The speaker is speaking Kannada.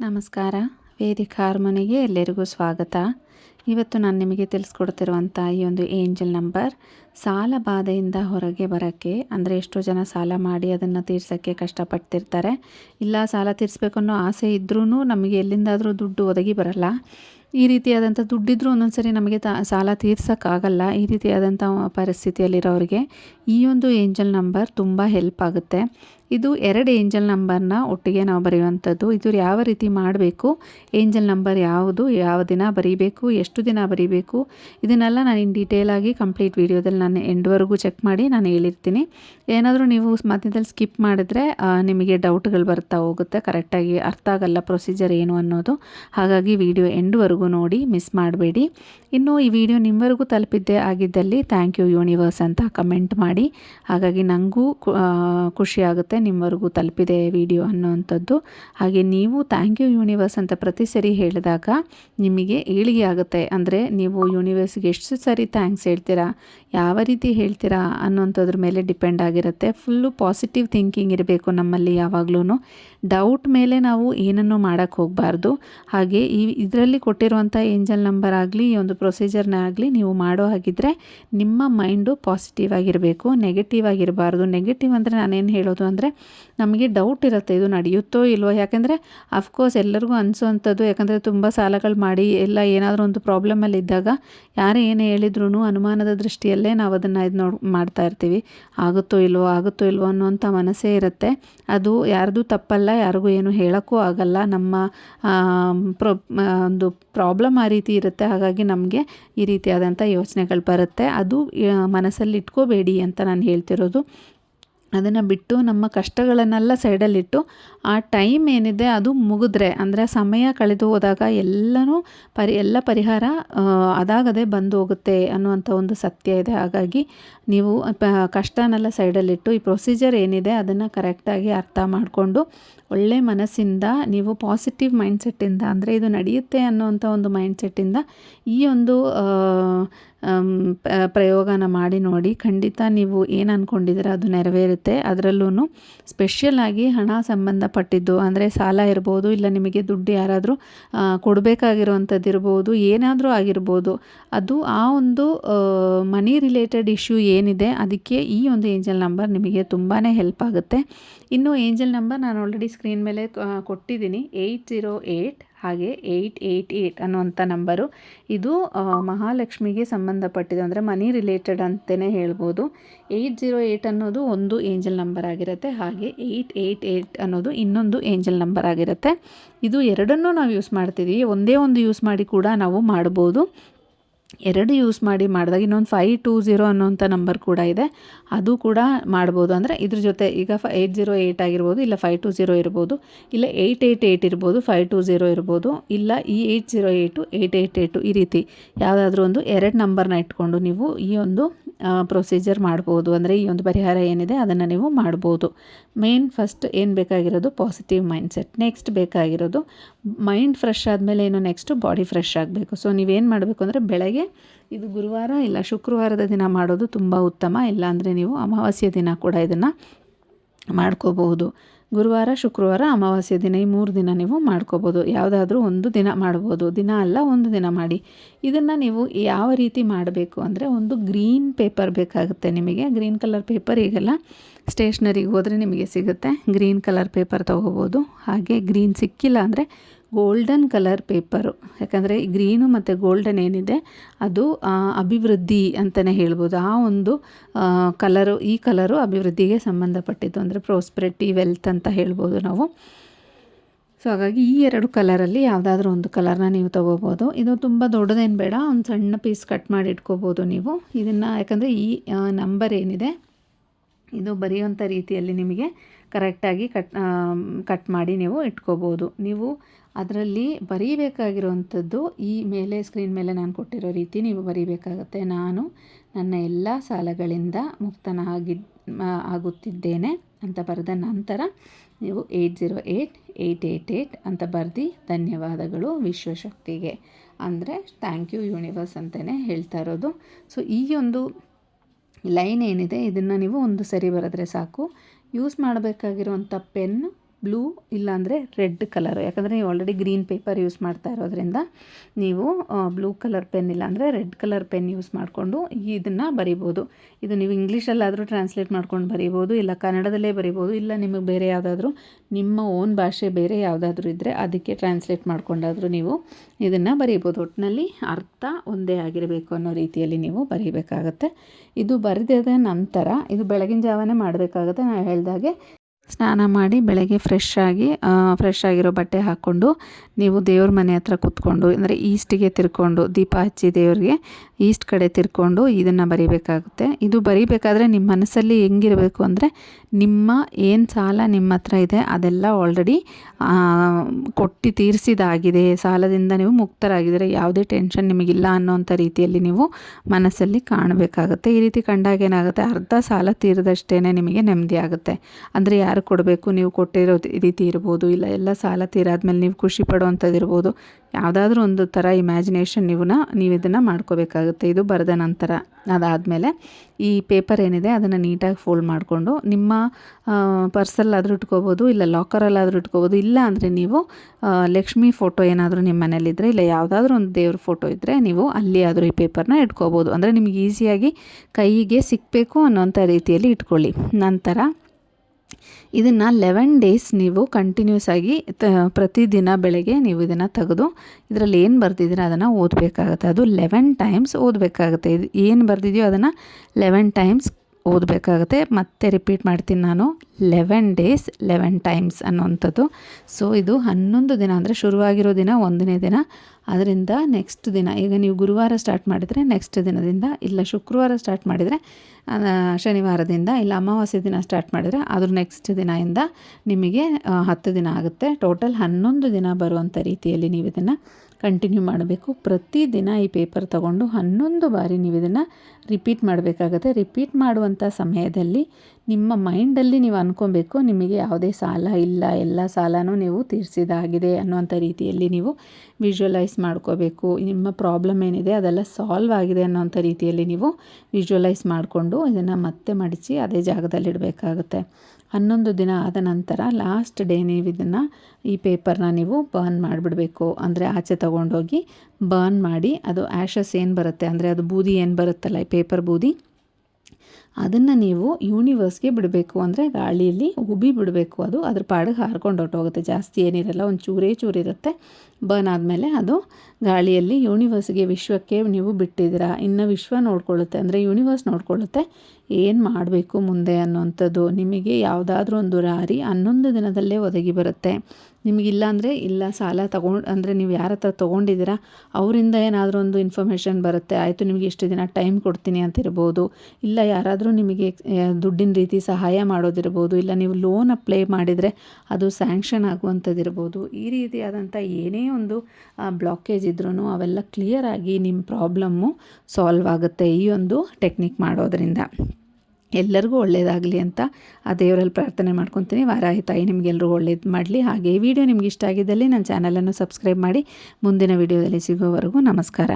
ನಮಸ್ಕಾರ. ವೇದಿಕ ಹಾರ್ಮೋನಿಗೆ ಎಲ್ಲರಿಗೂ ಸ್ವಾಗತ. ಇವತ್ತು ನಾನು ನಿಮಗೆ ತಿಳಿಸ್ಕೊಡ್ತಿರುವಂಥ ಈ ಒಂದು ಏಂಜಲ್ ನಂಬರ್, ಸಾಲ ಬಾಧೆಯಿಂದ ಹೊರಗೆ ಬರೋಕ್ಕೆ, ಅಂದರೆ ಎಷ್ಟೋ ಜನ ಸಾಲ ಮಾಡಿ ಅದನ್ನು ತೀರ್ಸೋಕ್ಕೆ ಕಷ್ಟಪಡ್ತಿರ್ತಾರೆ. ಇಲ್ಲ, ಸಾಲ ತೀರಿಸ್ಬೇಕು ಅನ್ನೋ ಆಸೆ ಇದ್ರೂ ನಮಗೆ ಎಲ್ಲಿಂದಾದರೂ ದುಡ್ಡು ಒದಗಿ ಬರಲ್ಲ. ಈ ರೀತಿಯಾದಂಥ ದುಡ್ಡಿದ್ರೂ ಒಂದೊಂದು ಸರಿ ನಮಗೆ ತ, ಸಾಲ ತೀರ್ಸೋಕ್ಕಾಗಲ್ಲ. ಈ ರೀತಿಯಾದಂಥ ಪರಿಸ್ಥಿತಿಯಲ್ಲಿರೋರಿಗೆ ಈ ಒಂದು ಏಂಜಲ್ ನಂಬರ್ ತುಂಬ ಹೆಲ್ಪ್ ಆಗುತ್ತೆ. ಇದು ಎರಡು ಏಂಜಲ್ ನಂಬರ್ನ ಒಟ್ಟಿಗೆ ನಾವು ಬರೆಯುವಂಥದ್ದು. ಇದು ಯಾವ ರೀತಿ ಮಾಡಬೇಕು, ಏಂಜಲ್ ನಂಬರ್ ಯಾವುದು, ಯಾವ ದಿನ ಬರೀಬೇಕು, ಎಷ್ಟು ದಿನ ಬರೀಬೇಕು, ಇದನ್ನೆಲ್ಲ ನಾನು ಇನ್ ಡೀಟೇಲಾಗಿ ಕಂಪ್ಲೀಟ್ ವೀಡಿಯೋದಲ್ಲಿ ನಾನು ಎಂಡ್ವರೆಗೂ ಚೆಕ್ ಮಾಡಿ ನಾನು ಹೇಳಿರ್ತೀನಿ. ಏನಾದರೂ ನೀವು ಮಧ್ಯದಲ್ಲಿ ಸ್ಕಿಪ್ ಮಾಡಿದ್ರೆ ನಿಮಗೆ ಡೌಟ್ಗಳು ಬರ್ತಾ ಹೋಗುತ್ತೆ. ಕರೆಕ್ಟಾಗಿ ಅರ್ಥ ಆಗಲ್ಲ ಪ್ರೊಸೀಜರ್ ಏನು ಅನ್ನೋದು. ಹಾಗಾಗಿ ವಿಡಿಯೋ ಎಂಡ್ವರೆಗೂ ನೋಡಿ, ಮಿಸ್ ಮಾಡಬೇಡಿ. ಇನ್ನು ಈ ವಿಡಿಯೋ ನಿಮ್ಮವರೆಗೂ ತಲುಪಿದ್ದೇ ಆಗಿದ್ದಲ್ಲಿ ಥ್ಯಾಂಕ್ ಯು ಯೂನಿವರ್ಸ್ ಅಂತ ಕಮೆಂಟ್ ಮಾಡಿ. ಹಾಗಾಗಿ ನನಗೂ ಖುಷಿ ಆಗುತ್ತೆ. ನಿಮ್ಮವರೆಗೂ ತಲುಪಿದೆ ವಿಡಿಯೋ ಅನ್ನೋವಂಥದ್ದು. ಹಾಗೆ ನೀವು ಥ್ಯಾಂಕ್ ಯು ಯೂನಿವರ್ಸ್ ಅಂತ ಪ್ರತಿ ಸರಿ ಹೇಳಿದಾಗ ನಿಮಗೆ ಏಳಿಗೆ ಆಗುತ್ತೆ. ಅಂದರೆ ನೀವು ಯೂನಿವರ್ಸ್ಗೆ ಎಷ್ಟು ಸರಿ ಥ್ಯಾಂಕ್ಸ್ ಹೇಳ್ತೀರಾ, ಯಾವ ರೀತಿ ಹೇಳ್ತೀರಾ ಅನ್ನೋಂಥದ್ರ ಮೇಲೆ ಡಿಪೆಂಡ್ ಆಗಿರುತ್ತೆ. ಫುಲ್ಲು ಪಾಸಿಟಿವ್ ಥಿಂಕಿಂಗ್ ಇರಬೇಕು ನಮ್ಮಲ್ಲಿ ಯಾವಾಗಲೂ ಡೌಟ್ ಮೇಲೆ ನಾವು ಏನನ್ನು ಮಾಡೋಕ್ಕೆ ಹೋಗಬಾರ್ದು. ಹಾಗೆ ಈ ಇದರಲ್ಲಿ ಕೊಟ್ಟಿರುವಂಥ ಏಂಜಲ್ ನಂಬರ್ ಆಗಲಿ, ಈ ಒಂದು ಪ್ರೊಸೀಜರ್ನ ಆಗಲಿ ನೀವು ಮಾಡೋ ಹಾಗಿದ್ರೆ ನಿಮ್ಮ ಮೈಂಡು ಪಾಸಿಟಿವ್ ಆಗಿರಬೇಕು ನೆಗೆಟಿವ್ ಆಗಿರಬಾರ್ದು. ನೆಗೆಟಿವ್ ಅಂದರೆ ನಾನೇನು ಹೇಳೋದು ಅಂದರೆ ನಮಗೆ ಡೌಟ್ ಇರುತ್ತೆ ಇದು ನಡೆಯುತ್ತೋ ಇಲ್ವೋ. ಯಾಕೆಂದರೆ ಅಫ್ಕೋರ್ಸ್ ಎಲ್ಲರಿಗೂ ಅನಿಸೋವಂಥದ್ದು ಯಾಕಂದರೆ ತುಂಬ ಸಾಲಗಳು ಮಾಡಿ ಎಲ್ಲ ಏನಾದರೂ ಒಂದು ಪ್ರಾಬ್ಲಮಲ್ಲಿ ಇದ್ದಾಗ ಯಾರೇ ಏನು ಹೇಳಿದ್ರು ಅನುಮಾನದ ದೃಷ್ಟಿಯಲ್ಲೇ ನಾವು ಅದನ್ನು ಇದು ನೋಡಿ ಮಾಡ್ತಾ ಇರ್ತೀವಿ. ಆಗುತ್ತೋ ಇಲ್ವೋ ಆಗುತ್ತೋ ಇಲ್ವೋ ಅನ್ನೋಂಥ ಮನಸ್ಸೇ ಇರುತ್ತೆ. ಅದು ಯಾರ್ದು ತಪ್ಪಲ್ಲ, ಯಾರಿಗೂ ಏನು ಹೇಳೋಕ್ಕೂ ಆಗಲ್ಲ. ನಮ್ಮ ಪ್ರೊ ಒಂದು ಪ್ರಾಬ್ಲಮ್ ಆ ರೀತಿ ಇರುತ್ತೆ. ಹಾಗಾಗಿ ನಮಗೆ ಈ ರೀತಿಯಾದಂಥ ಯೋಚನೆಗಳು ಬರುತ್ತೆ. ಅದು ಮನಸ್ಸಲ್ಲಿ ಇಟ್ಕೋಬೇಡಿ ಅಂತ ನಾನು ಹೇಳ್ತಿರೋದು. ಅದನ್ನು ಬಿಟ್ಟು ನಮ್ಮ ಕಷ್ಟಗಳನ್ನೆಲ್ಲ ಸೈಡಲ್ಲಿಟ್ಟು ಆ ಟೈಮ್ ಏನಿದೆ ಅದು ಮುಗಿದ್ರೆ, ಅಂದರೆ ಸಮಯ ಕಳೆದು ಹೋದಾಗ ಎಲ್ಲನೂ ಪರಿ, ಎಲ್ಲ ಪರಿಹಾರ ಅದಾಗದೆ ಬಂದು ಹೋಗುತ್ತೆ ಅನ್ನುವಂಥ ಒಂದು ಸತ್ಯ ಇದೆ. ಹಾಗಾಗಿ ನೀವು ಕಷ್ಟನೆಲ್ಲ ಸೈಡಲ್ಲಿಟ್ಟು ಈ ಪ್ರೊಸೀಜರ್ ಏನಿದೆ ಅದನ್ನು ಕರೆಕ್ಟಾಗಿ ಅರ್ಥ ಮಾಡಿಕೊಂಡು ಒಳ್ಳೆ ಮನಸ್ಸಿಂದ ನೀವು ಪಾಸಿಟಿವ್ ಮೈಂಡ್ಸೆಟ್ಟಿಂದ ಅಂದರೆ ಇದು ನಡೆಯುತ್ತೆ ಅನ್ನೋವಂಥ ಒಂದು ಮೈಂಡ್ಸೆಟ್ಟಿಂದ ಈ ಒಂದು ಪ್ರಯೋಗನ ಮಾಡಿ ನೋಡಿ, ಖಂಡಿತ ನೀವು ಏನು ಅಂದ್ಕೊಂಡಿದ್ದೀರ ಅದು ನೆರವೇರುತ್ತೆ. ಅದರಲ್ಲೂ ಸ್ಪೆಷಲಾಗಿ ಹಣ ಸಂಬಂಧಪಟ್ಟಿದ್ದು, ಅಂದರೆ ಸಾಲ ಇರ್ಬೋದು, ಇಲ್ಲ ನಿಮಗೆ ದುಡ್ಡು ಯಾರಾದರೂ ಕೊಡಬೇಕಾಗಿರುವಂಥದ್ದು ಇರ್ಬೋದು ಏನಾದರೂ ಆಗಿರ್ಬೋದು, ಅದು ಆ ಒಂದು ಮನಿ ರಿಲೇಟೆಡ್ ಇಶ್ಯೂ ಏನಿದೆ, ಅದಕ್ಕೆ ಈ ಒಂದು ಏಂಜಲ್ ನಂಬರ್ ನಿಮಗೆ ತುಂಬಾ ಹೆಲ್ಪ್ ಆಗುತ್ತೆ. ಇನ್ನು ಏಂಜಲ್ ನಂಬರ್ ನಾನು ಆಲ್ರೆಡಿ ಸ್ಕ್ರೀನ್ ಮೇಲೆ ಕೊಟ್ಟಿದ್ದೀನಿ. ಏಯ್ಟ್ ಜೀರೋ ಏಯ್ಟ್ ಹಾಗೆ ಏಯ್ಟ್ ಏಯ್ಟ್ ಏಯ್ಟ್ ಅನ್ನುವಂಥ ನಂಬರು. ಇದು ಮಹಾಲಕ್ಷ್ಮಿಗೆ ಸಂಬಂಧಪಟ್ಟಿದೆ ಅಂದರೆ ಮನಿ ರಿಲೇಟೆಡ್ ಅಂತಲೇ ಹೇಳ್ಬೋದು. ಏಯ್ಟ್ ಜೀರೋ ಏಯ್ಟ್ ಅನ್ನೋದು ಒಂದು ಏಂಜಲ್ ನಂಬರ್ ಆಗಿರುತ್ತೆ. ಹಾಗೆ ಏಯ್ಟ್ ಏಯ್ಟ್ ಏಯ್ಟ್ ಅನ್ನೋದು ಇನ್ನೊಂದು ಏಂಜಲ್ ನಂಬರ್ ಆಗಿರುತ್ತೆ. ಇದು ಎರಡನ್ನೂ ನಾವು ಯೂಸ್ ಮಾಡ್ತಿದ್ದೀವಿ ಒಂದೇ ಒಂದು ಯೂಸ್ ಮಾಡಿ ಕೂಡ ನಾವು ಮಾಡ್ಬೋದು. ಎರಡು ಯೂಸ್ ಮಾಡಿ ಮಾಡಿದಾಗ ಇನ್ನೊಂದು ಫೈ ಟೂ ಝೀರೋ ಅನ್ನೋಂಥ ನಂಬರ್ ಕೂಡ ಇದೆ. ಅದು ಕೂಡ ಮಾಡ್ಬೋದು. ಅಂದರೆ ಇದ್ರ ಜೊತೆ ಈಗ ಫ ಏಯ್ಟ್ ಜೀರೋ ಏಯ್ಟ್ ಆಗಿರ್ಬೋದು, ಇಲ್ಲ ಫೈ ಟು ಝೀರೋ ಇರ್ಬೋದು, ಇಲ್ಲ ಏಯ್ಟ್ ಏಯ್ಟ್ ಏಯ್ಟ್ ಇರ್ಬೋದು ಫೈ ಟು ಝೀರೋ ಇರ್ಬೋದು, ಇಲ್ಲ ಈ eight zero eight eight eight eight ಈ ರೀತಿ ಯಾವುದಾದ್ರೂ ಒಂದು ಎರಡು ನಂಬರ್ನ ಇಟ್ಕೊಂಡು ನೀವು ಈ ಒಂದು ಪ್ರೊಸೀಜರ್ ಮಾಡ್ಬೋದು. ಅಂದರೆ ಈ ಒಂದು ಪರಿಹಾರ ಏನಿದೆ ಅದನ್ನು ನೀವು ಮಾಡ್ಬೋದು. ಮೇನ್ ಫಸ್ಟ್ ಏನು ಬೇಕಾಗಿರೋದು? ಪಾಸಿಟಿವ್ ಮೈಂಡ್ಸೆಟ್ ನೆಕ್ಸ್ಟ್ ಬೇಕಾಗಿರೋದು ಮೈಂಡ್ ಫ್ರೆಶ್ ಆದಮೇಲೆ ಏನು ನೆಕ್ಸ್ಟು ಬಾಡಿ ಫ್ರೆಶ್ ಆಗಬೇಕು. ಸೊ ನೀವೇನು ಮಾಡಬೇಕು ಅಂದರೆ ಬೆಳಗ್ಗೆ ಇದು ಗುರುವಾರ ಇಲ್ಲ, ಶುಕ್ರವಾರದ ದಿನ ಮಾಡೋದು ತುಂಬ ಉತ್ತಮ. ಇಲ್ಲಾಂದರೆ ನೀವು ಅಮಾವಾಸ್ಯೆ ದಿನ ಕೂಡ ಇದನ್ನು ಮಾಡ್ಕೋಬಹುದು. ಗುರುವಾರ, ಶುಕ್ರವಾರ, ಅಮಾವಾಸ್ಯೆ ದಿನ ಈ ಮೂರು ದಿನ ನೀವು ಮಾಡ್ಕೋಬೋದು ಯಾವುದಾದ್ರೂ ಒಂದು ದಿನ ಮಾಡ್ಬೋದು. ದಿನ ಅಲ್ಲ, ಒಂದು ದಿನ ಮಾಡಿ. ಇದನ್ನು ನೀವು ಯಾವ ರೀತಿ ಮಾಡಬೇಕು ಅಂದರೆ ಒಂದು ಗ್ರೀನ್ ಪೇಪರ್ ಬೇಕಾಗುತ್ತೆ ನಿಮಗೆ. ಗ್ರೀನ್ ಕಲರ್ ಪೇಪರ್ ಈಗೆಲ್ಲ ಸ್ಟೇಷ್ನರಿಗೆ ಹೋದರೆ ನಿಮಗೆ ಸಿಗುತ್ತೆ. ಗ್ರೀನ್ ಕಲರ್ ಪೇಪರ್ ತೊಗೋಬೋದು ಹಾಗೆ ಗ್ರೀನ್ ಸಿಕ್ಕಿಲ್ಲ ಅಂದರೆ ಗೋಲ್ಡನ್ ಕಲರ್ ಪೇಪರು. ಯಾಕಂದರೆ ಗ್ರೀನು ಮತ್ತು ಗೋಲ್ಡನ್ ಏನಿದೆ, ಅದು ಅಭಿವೃದ್ಧಿ ಅಂತಲೇ ಹೇಳ್ಬೋದು. ಆ ಒಂದು ಕಲರು, ಈ ಕಲರು ಅಭಿವೃದ್ಧಿಗೆ ಸಂಬಂಧಪಟ್ಟಿದ್ದು. ಅಂದರೆ ಪ್ರೋಸ್ಪೆರಿಟಿ, ವೆಲ್ತ್ ಅಂತ ಹೇಳ್ಬೋದು ನಾವು. ಸೊ, ಹಾಗಾಗಿ ಈ ಎರಡು ಕಲರಲ್ಲಿ ಯಾವುದಾದ್ರೂ ಒಂದು ಕಲರ್ನ ನೀವು ತೊಗೋಬೋದು. ಇದು ತುಂಬ ದೊಡ್ಡದೇನು ಬೇಡ, ಒಂದು ಸಣ್ಣ ಪೀಸ್ ಕಟ್ ಮಾಡಿ ಇಟ್ಕೋಬೋದು ನೀವು. ಇದನ್ನು, ಯಾಕಂದರೆ ಈ ನಂಬರ್ ಏನಿದೆ, ಇದು ಬರೆಯುವಂಥ ರೀತಿಯಲ್ಲಿ ನಿಮಗೆ ಕರೆಕ್ಟಾಗಿ ಕಟ್ ಕಟ್ ಮಾಡಿ ನೀವು ಇಟ್ಕೋಬೋದು. ನೀವು ಅದರಲ್ಲಿ ಬರೀಬೇಕಾಗಿರುವಂಥದ್ದು ಈ ಮೇಲೆ ಸ್ಕ್ರೀನ್ ಮೇಲೆ ನಾನು ಕೊಟ್ಟಿರೋ ರೀತಿ ನೀವು ಬರೀಬೇಕಾಗತ್ತೆ. ನಾನು ನನ್ನ ಎಲ್ಲ ಸಾಲಗಳಿಂದ ಮುಕ್ತನಾಗಿ ಆಗುತ್ತಿದ್ದೇನೆ ಅಂತ ಬರೆದ ನಂತರ ನೀವು eight zero eight eight eight eight ಅಂತ ಬರೆದು ಧನ್ಯವಾದಗಳು ವಿಶ್ವಶಕ್ತಿಗೆ. ಅಂದರೆ ಥ್ಯಾಂಕ್ ಯು ಯೂನಿವರ್ಸ್ ಅಂತಲೇ ಹೇಳ್ತಾ ಇರೋದು. ಸೊ ಈ ಒಂದು ಲೈನ್ ಏನಿದೆ, ಇದನ್ನು ನೀವು ಒಂದು ಸರಿ ಬರೆದ್ರೆ ಸಾಕು. ಯೂಸ್ ಮಾಡಬೇಕಾಗಿರುವಂಥ ಪೆನ್ನು ಬ್ಲೂ ಇಲ್ಲಾಂದರೆ ರೆಡ್ ಕಲರ್. ಯಾಕಂದರೆ ನೀವು ಆಲ್ರೆಡಿ ಗ್ರೀನ್ ಪೇಪರ್ ಯೂಸ್ ಮಾಡ್ತಾ ಇರೋದ್ರಿಂದ ನೀವು ಬ್ಲೂ ಕಲರ್ ಪೆನ್ ಇಲ್ಲಾಂದರೆ ರೆಡ್ ಕಲರ್ ಪೆನ್ ಯೂಸ್ ಮಾಡಿಕೊಂಡು ಇದನ್ನು ಬರಿಬೋದು. ಇದು ನೀವು ಇಂಗ್ಲೀಷಲ್ಲಾದರೂ ಟ್ರಾನ್ಸ್ಲೇಟ್ ಮಾಡ್ಕೊಂಡು ಬರಿಬೋದು, ಇಲ್ಲ ಕನ್ನಡದಲ್ಲೇ ಬರಿಬೋದು, ಇಲ್ಲ ನಿಮಗೆ ಬೇರೆ ಯಾವುದಾದ್ರೂ, ನಿಮ್ಮ ಓನ್ ಭಾಷೆ ಬೇರೆ ಯಾವುದಾದ್ರೂ ಇದ್ದರೆ ಅದಕ್ಕೆ ಟ್ರಾನ್ಸ್ಲೇಟ್ ಮಾಡ್ಕೊಂಡಾದರೂ ನೀವು ಇದನ್ನು ಬರಿಬೋದು. ಒಟ್ಟಿನಲ್ಲಿ ಅರ್ಥ ಒಂದೇ ಆಗಿರಬೇಕು ಅನ್ನೋ ರೀತಿಯಲ್ಲಿ ನೀವು ಬರೀಬೇಕಾಗತ್ತೆ. ಇದು ಬರೆದಿದ ನಂತರ, ಇದು ಬೆಳಗಿನ ಜಾವನೇ ಮಾಡಬೇಕಾಗುತ್ತೆ. ನಾನು ಹೇಳ್ದಾಗೆ ಸ್ನಾನ ಮಾಡಿ ಬೆಳಗ್ಗೆ ಫ್ರೆಶ್ ಆಗಿ ಫ್ರೆಶ್ ಆಗಿರೋ ಬಟ್ಟೆ ಹಾಕ್ಕೊಂಡು ನೀವು ದೇವ್ರ ಮನೆ ಹತ್ರ ಕೂತ್ಕೊಂಡು, ಅಂದರೆ ಈಸ್ಟಿಗೆ ತಿರ್ಕೊಂಡು, ದೀಪ ಹಚ್ಚಿ ದೇವ್ರಿಗೆ ಈಸ್ಟ್ ಕಡೆ ತಿರ್ಕೊಂಡು ಇದನ್ನು ಬರಿಬೇಕಾಗುತ್ತೆ. ಇದು ಬರಿಬೇಕಾದ್ರೆ ನಿಮ್ಮ ಮನಸ್ಸಲ್ಲಿ ಹೆಂಗಿರಬೇಕು ಅಂದರೆ ನಿಮ್ಮ ಏನು ಸಾಲ ನಿಮ್ಮ ಹತ್ರ ಇದೆ ಅದೆಲ್ಲ ಆಲ್ರೆಡಿ ಕೊಟ್ಟು ತೀರಿಸಿದಾಗಿದೆ. ಸಾಲದಿಂದ ನೀವು ಮುಕ್ತರಾಗಿದ್ದರೆ. ಯಾವುದೇ ಟೆನ್ಷನ್ ನಿಮಗಿಲ್ಲ ಅನ್ನೋಂಥ ರೀತಿಯಲ್ಲಿ ನೀವು ಮನಸ್ಸಲ್ಲಿ ಕಾಣಬೇಕಾಗುತ್ತೆ. ಈ ರೀತಿ ಕಂಡಾಗ ಏನಾಗುತ್ತೆ? ಅರ್ಧ ಸಾಲ ತೀರಿದಷ್ಟೇ ನಿಮಗೆ ನೆಮ್ಮದಿ ಆಗುತ್ತೆ. ಅಂದರೆ ಯಾರು ಕೊಡಬೇಕು, ನೀವು ಕೊಟ್ಟಿರೋ ರೀತಿ ಇರ್ಬೋದು, ಇಲ್ಲ ಎಲ್ಲ ಸಾಲ ತೀರಾದ್ಮೇಲೆ ನೀವು ಖುಷಿ ಪಡುವಂಥದ್ದು ಇರ್ಬೋದು. ಯಾವುದಾದ್ರೂ ಒಂದು ಥರ ಇಮ್ಯಾಜಿನೇಷನ್ ನೀವನ್ನ, ನೀವು ಇದನ್ನು ಮಾಡ್ಕೋಬೇಕಾಗುತ್ತೆ. ಇದು ಬರೆದ ನಂತರ ಅದಾದಮೇಲೆ ಈ ಪೇಪರ್ ಏನಿದೆ ಅದನ್ನು ನೀಟಾಗಿ ಫೋಲ್ಡ್ ಮಾಡಿಕೊಂಡು ನಿಮ್ಮ ಪರ್ಸಲ್ಲಾದರೂ ಇಟ್ಕೋಬೋದು, ಇಲ್ಲ ಲಾಕರಲ್ಲಾದರೂ ಇಟ್ಕೋಬೋದು, ಇಲ್ಲ ಅಂದರೆ ನೀವು ಲಕ್ಷ್ಮಿ ಫೋಟೋ ಏನಾದರೂ ನಿಮ್ಮ ಮನೇಲಿದ್ದರೆ ಇಲ್ಲ ಯಾವುದಾದ್ರೂ ಒಂದು ದೇವ್ರ ಫೋಟೋ ಇದ್ದರೆ ನೀವು ಅಲ್ಲಿ ಆದರೂ ಈ ಪೇಪರ್ನ ಇಟ್ಕೋಬೋದು. ಅಂದರೆ ನಿಮಗೆ ಈಸಿಯಾಗಿ ಕೈಗೆ ಸಿಕ್ಕಬೇಕು ಅನ್ನೋಂಥ ರೀತಿಯಲ್ಲಿ ಇಟ್ಕೊಳ್ಳಿ. ನಂತರ ಇದನ್ನು ಲೆವೆನ್ ಡೇಸ್ ನೀವು ಕಂಟಿನ್ಯೂಸ್ ಆಗಿ ತ, ಪ್ರತಿದಿನ ಬೆಳಗ್ಗೆ ನೀವು ಇದನ್ನು ತೆಗೆದು ಇದರಲ್ಲಿ ಏನು ಬರ್ದಿದ್ದೀರ ಅದನ್ನು ಓದಬೇಕಾಗತ್ತೆ. ಅದು ಲೆವೆನ್ ಟೈಮ್ಸ್ ಓದಬೇಕಾಗುತ್ತೆ. ಇದು ಏನು ಬರೆದಿದೆಯೋ ಅದನ್ನು ಲೆವೆನ್ ಟೈಮ್ಸ್ ಓದಬೇಕಾಗುತ್ತೆ. ಮತ್ತೆ ರಿಪೀಟ್ ಮಾಡ್ತೀನಿ ನಾನು. ಲೆವೆನ್ ಡೇಸ್ ಲೆವೆನ್ ಟೈಮ್ಸ್ ಅನ್ನುವಂಥದ್ದು. ಸೊ ಇದು ಹನ್ನೊಂದು ದಿನ ಅಂದರೆ ಶುರುವಾಗಿರೋ ದಿನ, ಒಂದನೇ ದಿನ. ಅದರಿಂದ ನೆಕ್ಸ್ಟ್ ದಿನ, ಈಗ ನೀವು ಗುರುವಾರ ಸ್ಟಾರ್ಟ್ ಮಾಡಿದರೆ ನೆಕ್ಸ್ಟ್ ದಿನದಿಂದ, ಇಲ್ಲ ಶುಕ್ರವಾರ ಸ್ಟಾರ್ಟ್ ಮಾಡಿದರೆ ಶನಿವಾರದಿಂದ, ಇಲ್ಲ ಅಮಾವಾಸ್ಯೆ ದಿನ ಸ್ಟಾರ್ಟ್ ಮಾಡಿದರೆ, ಅದ್ರ ನೆಕ್ಸ್ಟ್ ದಿನದಿಂದ ನಿಮಗೆ ಹತ್ತು ದಿನ ಆಗುತ್ತೆ. ಟೋಟಲ್ ಹನ್ನೊಂದು ದಿನ ಬರುವಂಥ ರೀತಿಯಲ್ಲಿ ನೀವು ಇದನ್ನು ಕಂಟಿನ್ಯೂ ಮಾಡಬೇಕು. ಪ್ರತಿದಿನ ಈ ಪೇಪರ್ ತಗೊಂಡು ಹನ್ನೊಂದು ಬಾರಿ ನೀವು ಇದನ್ನು ರಿಪೀಟ್ ಮಾಡಬೇಕಾಗತ್ತೆ. ರಿಪೀಟ್ ಮಾಡುವಂಥ ಸಮಯದಲ್ಲಿ ನಿಮ್ಮ ಮೈಂಡಲ್ಲಿ ನೀವು ಅಂದ್ಕೊಬೇಕು ನಿಮಗೆ ಯಾವುದೇ ಸಾಲ ಇಲ್ಲ, ಎಲ್ಲ ಸಾಲನೂ ನೀವು ತೀರಿಸಿದಾಗಿದೆ ಅನ್ನುವಂಥ ರೀತಿಯಲ್ಲಿ ನೀವು ವಿಜುವಲೈಸ್ ಮಾಡ್ಕೋಬೇಕು. ನಿಮ್ಮ ಪ್ರಾಬ್ಲಮ್ ಏನಿದೆ ಅದೆಲ್ಲ ಸಾಲ್ವ್ ಆಗಿದೆ ಅನ್ನೋಂಥ ರೀತಿಯಲ್ಲಿ ನೀವು ವಿಜುವಲೈಸ್ ಮಾಡಿಕೊಂಡು ಇದನ್ನು ಮತ್ತೆ ಮಡಚಿ ಅದೇ ಜಾಗದಲ್ಲಿ ಇಡಬೇಕಾಗುತ್ತೆ ಹನ್ನೊಂದು ದಿನ ಆದ ನಂತರ ಲಾಸ್ಟ್ ಡೇ ನೀವು ಇದನ್ನು ಈ ಪೇಪರ್ನ ನೀವು ಬರ್ನ್ ಮಾಡಿಬಿಡಬೇಕು. ಅಂದರೆ ಆಚೆ ತೊಗೊಂಡೋಗಿ ಬರ್ನ್ ಮಾಡಿ ಅದು ಆ್ಯಶಸ್ ಏನು ಬರುತ್ತೆ? ಅಂದರೆ ಅದು ಬೂದಿ ಏನು ಬರುತ್ತಲ್ಲ, ಈ ಪೇಪರ್ ಬೂದಿ? ಅದನ್ನು ನೀವು ಯೂನಿವರ್ಸ್ಗೆ ಬಿಡಬೇಕು. ಅಂದರೆ ಗಾಳಿಯಲ್ಲಿ ಉಬಿ ಬಿಡಬೇಕು. ಅದು ಅದ್ರ ಪಾಡಿಗೆ ಹಾರ್ಕೊಂಡು ಹೊಟ್ಟೋಗುತ್ತೆ ಜಾಸ್ತಿ ಏನಿರಲ್ಲ ಒಂದು ಚೂರೇ ಚೂರಿರುತ್ತೆ. ಬರ್ನ್ ಆದಮೇಲೆ ಅದು ಗಾಳಿಯಲ್ಲಿ ಯೂನಿವರ್ಸ್ಗೆ ವಿಶ್ವಕ್ಕೆ ನೀವು ಬಿಟ್ಟಿದ್ದೀರಾ. ಇನ್ನು ವಿಶ್ವ ನೋಡ್ಕೊಳ್ಳುತ್ತೆ. ಅಂದರೆ ಯೂನಿವರ್ಸ್ ನೋಡ್ಕೊಳ್ಳುತ್ತೆ. ಏನು ಮಾಡಬೇಕು ಮುಂದೆ ಅನ್ನೋವಂಥದ್ದು. ನಿಮಗೆ ಯಾವುದಾದ್ರೂ ಒಂದು ರಾರಿ ಹನ್ನೊಂದು ದಿನದಲ್ಲೇ ಒದಗಿ ಬರುತ್ತೆ. ನಿಮಗಿಲ್ಲ ಅಂದರೆ ಇಲ್ಲ, ಸಾಲ ತಗೊಂಡು ಅಂದರೆ ನೀವು ಯಾರ ಹತ್ರ ತೊಗೊಂಡಿದ್ದೀರಾ, ಅವರಿಂದ ಏನಾದರೂ ಒಂದು ಇನ್ಫಾರ್ಮೇಷನ್ ಬರುತ್ತೆ. ಆಯಿತು, ನಿಮಗೆ ಇಷ್ಟು ದಿನ ಟೈಮ್ ಕೊಡ್ತೀನಿ ಅಂತಿರ್ಬೋದು. ಇಲ್ಲ, ಯಾರಾದರೂ ನಿಮಗೆ ದುಡ್ಡಿನ ರೀತಿ ಸಹಾಯ ಮಾಡೋದಿರ್ಬೋದು. ಇಲ್ಲ, ನೀವು ಲೋನ್ ಅಪ್ಲೈ ಮಾಡಿದರೆ ಅದು ಸ್ಯಾಂಕ್ಷನ್ ಆಗುವಂಥದ್ದಿರ್ಬೋದು. ಈ ರೀತಿಯಾದಂಥ ಏನೇ ಒಂದು ಬ್ಲಾಕೇಜ್ ಇದ್ರೂ ಅವೆಲ್ಲ ಕ್ಲಿಯರಾಗಿ ನಿಮ್ಮ ಪ್ರಾಬ್ಲಮ್ಮು ಸಾಲ್ವ್ ಆಗುತ್ತೆ ಈ ಒಂದು ಟೆಕ್ನಿಕ್ ಮಾಡೋದರಿಂದ. ಎಲ್ಲರಿಗೂ ಒಳ್ಳೆಯದಾಗಲಿ ಅಂತ, ಆ ದೇವರಲ್ಲಿ ಪ್ರಾರ್ಥನೆ ಮಾಡ್ಕೊತೀನಿ. ವಾರಾಹಿ ತಾಯಿ ನಿಮಗೆಲ್ಲರೂ ಒಳ್ಳೇದು ಮಾಡಲಿ. ಹಾಗೆ ಈ ವಿಡಿಯೋ ನಿಮ್ಗೆ ಇಷ್ಟ ಆಗಿದ್ದಲ್ಲಿ ನನ್ನ ಚಾನಲನ್ನು ಸಬ್ಸ್ಕ್ರೈಬ್ ಮಾಡಿ. ಮುಂದಿನ ವಿಡಿಯೋದಲ್ಲಿ ಸಿಗೋವರೆಗೂ ನಮಸ್ಕಾರ.